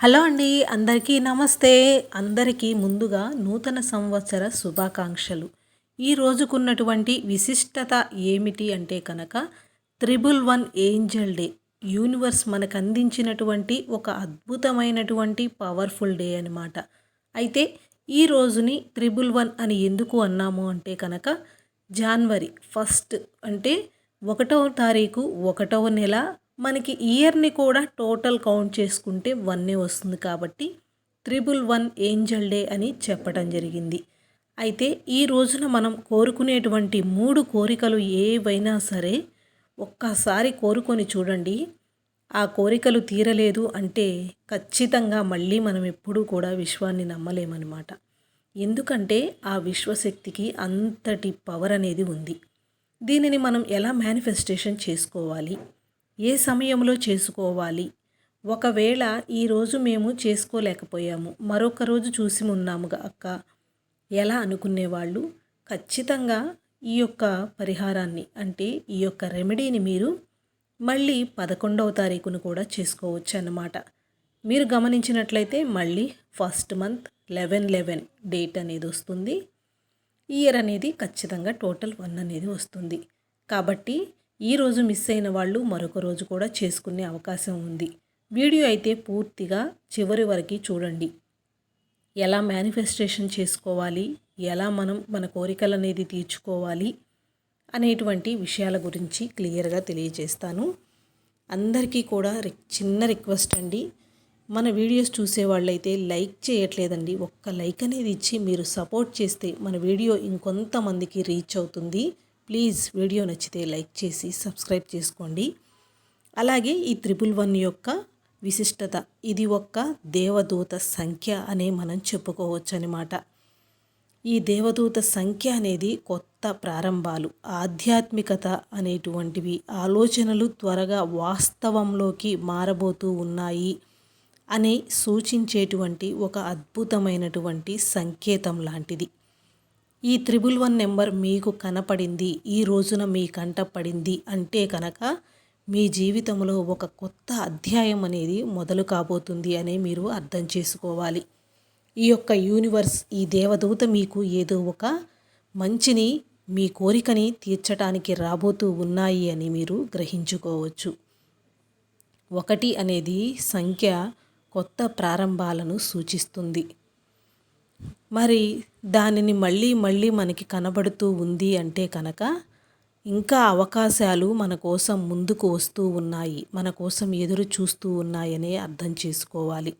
Hello అండి అందరికీ నమస్తే. అందరికీ ముందుగా నూతన సంవత్సర శుభాకాంక్షలు. ఈ రోజుకున్నటువంటి విశిష్టత ఏమిటి అంటే కనుక triple one angel day universe మనకు అందించినటువంటి ఒక అద్భుతమైనటువంటి పవర్ఫుల్ డే అనమాట అయితే ఈ రోజుని త్రిబుల్ వన్ అని ఎందుకు అన్నాము అంటే కనుక జనవరి ఫస్ట్ అంటే ఒకటవ తారీఖు ఒకటవ నెల మనకి ఇయర్ని కూడా టోటల్ కౌంట్ చేసుకుంటే వన్నే వస్తుంది కాబట్టి త్రిబుల్ వన్ ఏంజల్ డే అని చెప్పడం జరిగింది. అయితే ఈ రోజున మనం కోరుకునేటువంటి మూడు కోరికలు ఏవైనా సరే ఒక్కసారి కోరుకొని చూడండి. ఆ కోరికలు తీరలేదు అంటే ఖచ్చితంగా మళ్ళీ మనం ఎప్పుడూ కూడా విశ్వాన్ని నమ్మలేమన్నమాట. ఎందుకంటే ఆ విశ్వశక్తికి అంతటి పవర్ అనేది ఉంది. దీనిని మనం ఎలా మేనిఫెస్టేషన్ చేసుకోవాలి? ఏ సమయంలో చేసుకోవాలి? ఒకవేళ ఈరోజు మేము చేసుకోలేకపోయాము మరొక రోజు చూసి ఉన్నాముగా అక్క. ఎలా అనుకునేవాళ్ళు? ఖచ్చితంగా ఈ యొక్క పరిహారాన్ని అంటే ఈ యొక్క రెమెడీని మీరు మళ్ళీ పదకొండవ తారీఖును కూడా చేసుకోవచ్చు అన్నమాట. మీరు గమనించినట్లయితే మళ్ళీ first month eleven eleven date అనేది వస్తుంది. ఇయర్ అనేది ఖచ్చితంగా టోటల్ వన్ అనేది వస్తుంది. కాబట్టి ఈరోజు మిస్ అయిన వాళ్ళు మరొక రోజు కూడా చేసుకునే అవకాశం ఉంది. వీడియో అయితే పూర్తిగా చివరి వరకు చూడండి. ఎలా మేనిఫెస్టేషన్ చేసుకోవాలి? ఎలా మనం మన కోరికలు అనేది తీర్చుకోవాలి? అనేటువంటి విషయాల గురించి క్లియర్గా తెలియజేస్తాను. అందరికీ కూడా చిన్న రిక్వెస్ట్ అండి. మన వీడియోస్ చూసే వాళ్ళైతే లైక్ చేయట్లేదండి. ఒక్క లైక్ అనేది ఇచ్చి మీరు సపోర్ట్ చేస్తే మన వీడియో ఇంకొంతమందికి రీచ్ అవుతుంది. ప్లీజ్ వీడియో నచ్చితే లైక్ చేసి సబ్స్క్రైబ్ చేసుకోండి. అలాగే ఈ త్రిపుల్ వన్ యొక్క విశిష్టత ఇది ఒక్క దేవదూత సంఖ్య అనే మనం చెప్పుకోవచ్చు అనమాట ఈ దేవదూత సంఖ్య అనేది కొత్త ప్రారంభాలు ఆధ్యాత్మికత అనేటువంటివి ఆలోచనలు త్వరగా వాస్తవంలోకి మారబోతూ ఉన్నాయి అని సూచించేటువంటి ఒక అద్భుతమైనటువంటి సంకేతం లాంటిది. ఈ త్రిబుల్ వన్ నెంబర్ మీకు కనపడింది ఈ రోజున మీ కంట పడింది అంటే కనుక మీ జీవితంలో ఒక కొత్త అధ్యాయం అనేది మొదలు కాబోతుంది అని మీరు అర్థం చేసుకోవాలి. ఈ యొక్క యూనివర్స్ ఈ దేవదూత మీకు ఏదో ఒక మంచిని మీ కోరికని తీర్చడానికి రాబోతూ ఉన్నాయి అని మీరు గ్రహించుకోవచ్చు. ఒకటి అనేది సంఖ్య కొత్త ప్రారంభాలను సూచిస్తుంది. మరి దానిని మళ్ళీ మళ్ళీ మనకి కనబడుతూ ఉంది అంటే కనుక ఇంకా అవకాశాలు మన కోసం ముందుకు వస్తూ ఉన్నాయి మన కోసం ఎదురు చూస్తూ ఉన్నాయనే అర్థం చేసుకోవాలి.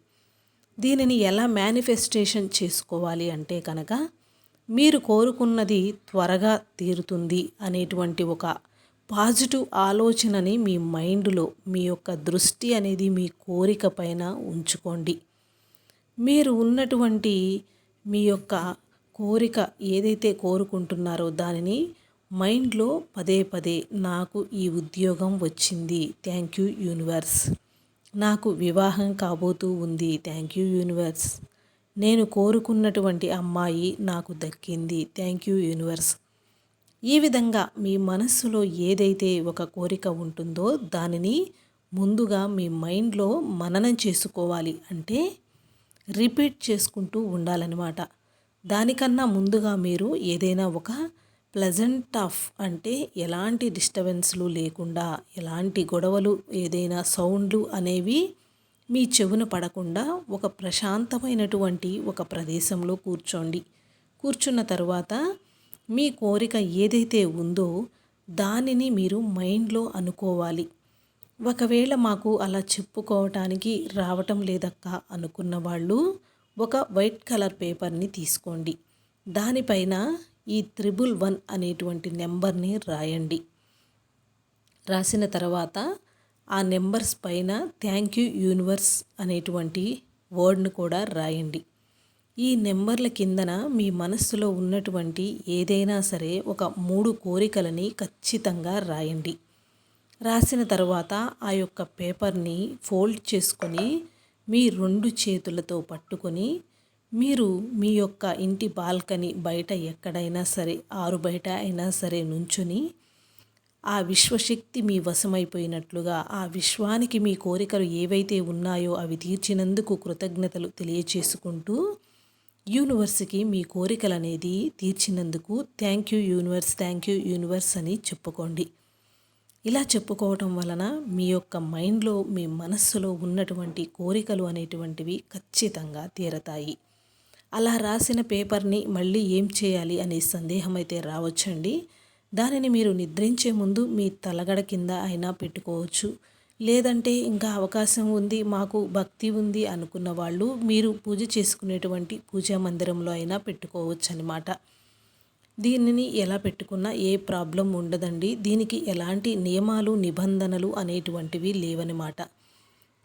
దీనిని ఎలా మేనిఫెస్టేషన్ చేసుకోవాలి అంటే కనుక మీరు కోరుకున్నది త్వరగా తీరుతుంది అనేటువంటి ఒక పాజిటివ్ ఆలోచనని మీ మైండ్లో మీ యొక్క దృష్టి అనేది మీ కోరిక పైన ఉంచుకోండి. మీరు ఉన్నటువంటి మీ యొక్క కోరిక ఏదైతే కోరుకుంటున్నారో దానిని మైండ్లో పదే పదే నాకు ఈ ఉద్యోగం వచ్చింది. Thank you universe. నాకు వివాహం కాబోతూ ఉంది. Thank you universe. నేను కోరుకున్నటువంటి అమ్మాయి నాకు దక్కింది. Thank you universe. ఈ విధంగా మీ మనస్సులో ఏదైతే ఒక కోరిక ఉంటుందో దానిని ముందుగా మీ మైండ్లో మననం చేసుకోవాలి. అంటే రిపీట్ చేసుకుంటూ ఉండాలన్నమాట. దానికన్నా ముందుగా మీరు ఏదైనా ఒక ప్లజెంట్ ఆఫ్ అంటే ఎలాంటి డిస్టర్బెన్స్లు లేకుండా ఎలాంటి గొడవలు ఏదైనా సౌండ్లు అనేవి మీ చెవున పడకుండా ఒక ప్రశాంతమైనటువంటి ఒక ప్రదేశంలో కూర్చోండి. కూర్చున్న తర్వాత మీ కోరిక ఏదైతే ఉందో దానిని మీరు మైండ్లో అనుకోవాలి. ఒకవేళ మాకు అలా చెప్పుకోవటానికి రావటం లేదక్క అనుకున్న వాళ్ళు ఒక వైట్ కలర్ పేపర్ని తీసుకోండి. దానిపైన ఈ త్రిబుల్ వన్ అనేటువంటి నెంబర్ని రాయండి. రాసిన తర్వాత ఆ నెంబర్స్ పైన థ్యాంక్ యూ యూనివర్స్ అనేటువంటి వర్డ్ను కూడా రాయండి. ఈ నెంబర్ల కిందన మీ మనస్సులో ఉన్నటువంటి ఏదైనా సరే ఒక మూడు కోరికలని ఖచ్చితంగా రాయండి. రాసిన తర్వాత ఆ యొక్క పేపర్ని ఫోల్డ్ చేసుకొని మీ రెండు చేతులతో పట్టుకొని మీరు మీ యొక్క ఇంటి బాల్కనీ బయట ఎక్కడైనా సరే ఆరు బయట అయినా సరే నుంచుని ఆ విశ్వశక్తి మీ వశమైపోయినట్లుగా ఆ విశ్వానికి మీ కోరికలు ఏవైతే ఉన్నాయో అవి తీర్చినందుకు కృతజ్ఞతలు తెలియచేసుకుంటూ యూనివర్స్కి మీ కోరికలు అనేది తీర్చినందుకు thank you universe thank you universe అని చెప్పుకోండి. ఇలా చెప్పుకోవటం వలన మీ యొక్క మైండ్లో మీ మనస్సులో ఉన్నటువంటి కోరికలు అనేటువంటివి ఖచ్చితంగా తీరతాయి. అలా రాసిన పేపర్ని మళ్ళీ ఏం చేయాలి అనే సందేహం అయితే రావచ్చండి. దానిని మీరు నిద్రించే ముందు మీ తలగడ కింద అయినా పెట్టుకోవచ్చు. లేదంటే ఇంకా అవకాశం ఉంది మాకు భక్తి ఉంది అనుకున్న వాళ్ళు మీరు పూజ చేసుకునేటువంటి పూజా మందిరంలో అయినా పెట్టుకోవచ్చు అనమాట దీనిని ఎలా పెట్టుకున్నా ఏ ప్రాబ్లం ఉండదండి. దీనికి ఎలాంటి నియమాలు నిబంధనలు అనేటువంటివి లేవనమాట.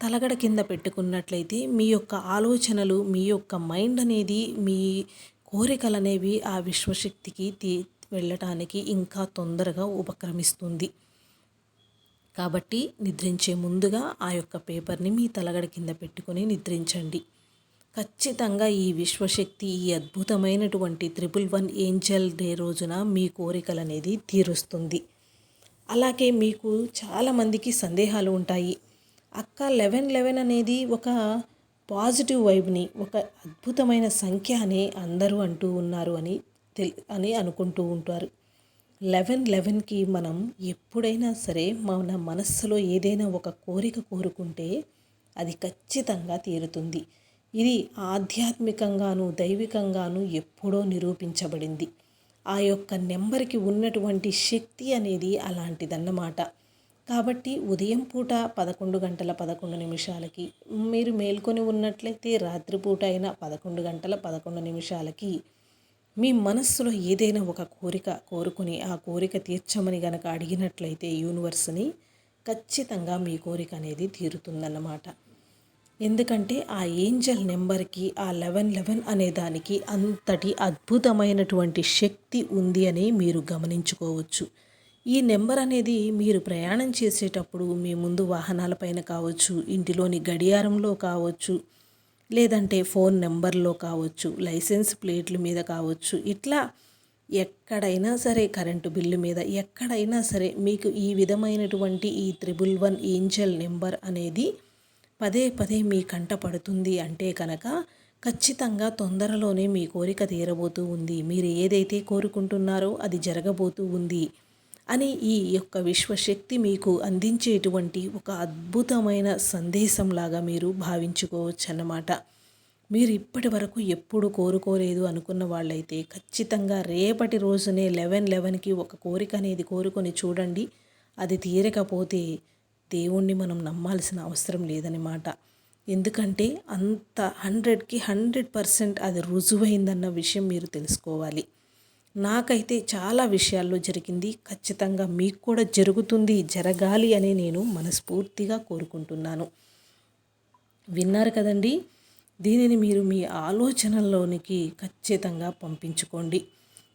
తలగడ కింద పెట్టుకున్నట్లయితే మీ యొక్క ఆలోచనలు మీ యొక్క మైండ్ అనేది మీ కోరికలు అనేవి ఆ విశ్వశక్తికి తీ వెళ్ళటానికి ఇంకా తొందరగా ఉపక్రమిస్తుంది. కాబట్టి నిద్రించే ముందుగా ఆ యొక్క పేపర్ని మీ తలగడ కింద పెట్టుకొని నిద్రించండి. ఖచ్చితంగా ఈ విశ్వశక్తి ఈ అద్భుతమైనటువంటి త్రిపుల్ వన్ ఏంజల్ డే రోజున మీ కోరికలు అనేది తీరుస్తుంది. అలాగే మీకు చాలామందికి సందేహాలు ఉంటాయి. అక్క లెవెన్ లెవెన్ అనేది ఒక పాజిటివ్ వైబ్ని ఒక అద్భుతమైన సంఖ్య అని అందరూ అంటూ ఉన్నారు అని తెలి అని అనుకుంటూ ఉంటారు. లెవెన్ లెవెన్కి మనం ఎప్పుడైనా సరే మన మనస్సులో ఏదైనా ఒక కోరిక కోరుకుంటే అది ఖచ్చితంగా తీరుతుంది. ఇది ఆధ్యాత్మికంగాను దైవికంగాను ఎప్పుడో నిరూపించబడింది. ఆ యొక్క నెంబర్కి ఉన్నటువంటి శక్తి అనేది అలాంటిదన్నమాట. కాబట్టి ఉదయం పూట పదకొండు గంటల పదకొండు నిమిషాలకి మీరు మేల్కొని ఉన్నట్లయితే రాత్రిపూట అయినా పదకొండు గంటల పదకొండు నిమిషాలకి మీ మనస్సులో ఏదైనా ఒక కోరిక కోరుకుని ఆ కోరిక తీర్చమని గనక అడిగినట్లయితే యూనివర్స్ని ఖచ్చితంగా మీ కోరిక అనేది తీరుతుందన్నమాట. ఎందుకంటే ఆ ఏంజల్ నెంబర్కి ఆ లెవెన్ లెవెన్ అనే దానికి అంతటి అద్భుతమైనటువంటి శక్తి ఉంది అని మీరు గమనించుకోవచ్చు. ఈ నెంబర్ అనేది మీరు ప్రయాణం చేసేటప్పుడు మీ ముందు వాహనాలపైన కావచ్చు ఇంటిలోని గడియారంలో కావచ్చు లేదంటే ఫోన్ నెంబర్లో కావచ్చు లైసెన్స్ ప్లేట్ల మీద కావచ్చు ఇట్లా ఎక్కడైనా సరే కరెంటు బిల్లు మీద ఎక్కడైనా సరే మీకు ఈ విధమైనటువంటి ఈ త్రిబుల్ వన్ ఏంజల్ నెంబర్ అనేది పదే పదే మీ కంట పడుతుంది అంటే కనుక ఖచ్చితంగా తొందరలోనే మీ కోరిక తీరబోతూ ఉంది. మీరు ఏదైతే కోరుకుంటున్నారో అది జరగబోతూ ఉంది అని ఈ యొక్క విశ్వశక్తి మీకు అందించేటువంటి ఒక అద్భుతమైన సందేశంలాగా మీరు భావించుకోవచ్చు అన్నమాట మీరు ఇప్పటి వరకు ఎప్పుడు కోరుకోలేదు అనుకున్న వాళ్ళైతే ఖచ్చితంగా రేపటి రోజునే లెవెన్ లెవెన్కి ఒక కోరిక అనేది కోరుకొని చూడండి. అది తీరకపోతే దేవుణ్ణి మనం నమ్మాల్సిన అవసరం లేదనమాట ఎందుకంటే అంత హండ్రెడ్కి హండ్రెడ్ పర్సెంట్ అది రుజువైందన్న విషయం మీరు తెలుసుకోవాలి. నాకైతే చాలా విషయాల్లో జరిగింది. ఖచ్చితంగా మీకు కూడా జరుగుతుంది జరగాలి అని నేను మనస్ఫూర్తిగా కోరుకుంటున్నాను. విన్నారు కదండి? దీనిని మీరు మీ ఆలోచనల్లోనికి ఖచ్చితంగా పంపించుకోండి.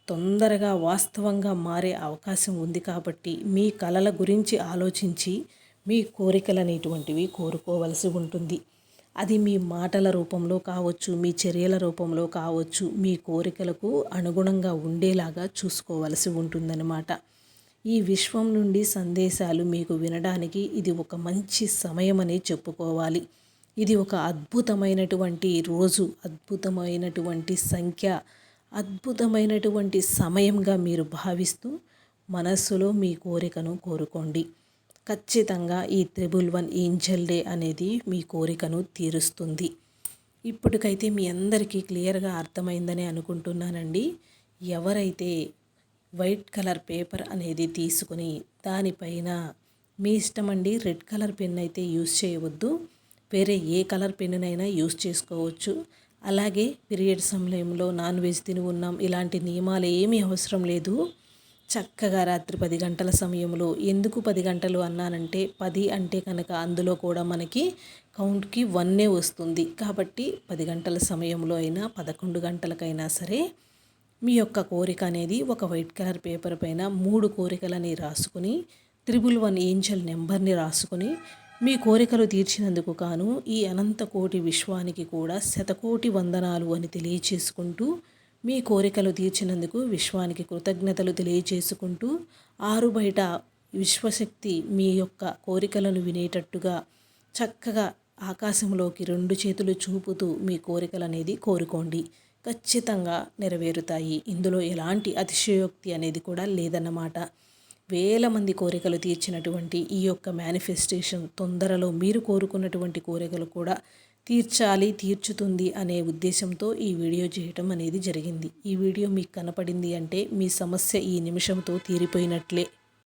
తొందరగా వాస్తవంగా మారే అవకాశం ఉంది కాబట్టి మీ కళల గురించి ఆలోచించి మీ కోరికలు అనేటువంటివి కోరుకోవలసి ఉంటుంది. అది మీ మాటల రూపంలో కావచ్చు మీ చర్యల రూపంలో కావచ్చు మీ కోరికలకు అనుగుణంగా ఉండేలాగా చూసుకోవలసి ఉంటుందన్నమాట. ఈ విశ్వం నుండి సందేశాలు మీకు వినడానికి ఇది ఒక మంచి సమయమని చెప్పుకోవాలి. ఇది ఒక అద్భుతమైనటువంటి రోజు అద్భుతమైనటువంటి సంఖ్య అద్భుతమైనటువంటి సమయంగా మీరు భావిస్తూ మనస్సులో మీ కోరికను కోరుకోండి. ఖచ్చితంగా ఈ త్రిబుల్ వన్ ఏంజల్ డే అనేది మీ కోరికను తీరుస్తుంది. ఇప్పటికైతే మీ అందరికీ క్లియర్గా అర్థమైందని అనుకుంటున్నానండి. ఎవరైతే వైట్ కలర్ పేపర్ అనేది తీసుకుని దానిపైన మీ ఇష్టం అండి రెడ్ కలర్ పెన్ అయితే యూస్ చేయవద్దు. వేరే ఏ కలర్ పెన్నునైనా యూస్ చేసుకోవచ్చు. అలాగే పీరియడ్ సమయంలో నాన్ వెజ్ తిని ఉన్నాం ఇలాంటి నియమాలు ఏమీ అవసరం లేదు. చక్కగా రాత్రి పది గంటల సమయంలో ఎందుకు పది గంటలు అన్నానంటే పది అంటే కనుక అందులో కూడా మనకి కౌంట్కి వన్నే వస్తుంది. కాబట్టి పది గంటల సమయంలో అయినా పదకొండు గంటలకైనా సరే మీ యొక్క కోరిక అనేది ఒక వైట్ కలర్ పేపర్ పైన మూడు కోరికలని రాసుకుని త్రిబుల్ వన్ ఏంజల్ నెంబర్ని రాసుకుని మీ కోరికలు తీర్చినందుకు గాను ఈ అనంత కోటి విశ్వానికి కూడా శతకోటి వందనాలు అని తెలియచేసుకుంటూ మీ కోరికలు తీర్చినందుకు విశ్వానికి కృతజ్ఞతలు తెలియజేసుకుంటూ ఆరు బయట విశ్వశక్తి మీ యొక్క కోరికలను వినేటట్టుగా చక్కగా ఆకాశంలోకి రెండు చేతులు చూపుతూ మీ కోరికలు అనేది కోరుకోండి. ఖచ్చితంగా నెరవేరుతాయి. ఇందులో ఎలాంటి అతిశయోక్తి అనేది కూడా లేదన్నమాట. వేల మంది కోరికలు తీర్చినటువంటి ఈ యొక్క మేనిఫెస్టేషన్ తొందరలో మీరు కోరుకున్నటువంటి కోరికలు కూడా తీర్చాలి తీర్చుతుంది అనే ఉద్దేశంతో ఈ వీడియో చేయటం అనేది జరిగింది. ఈ వీడియో మీకు కనపడింది అంటే మీ సమస్య ఈ నిమిషంతో తీరిపోయినట్లే.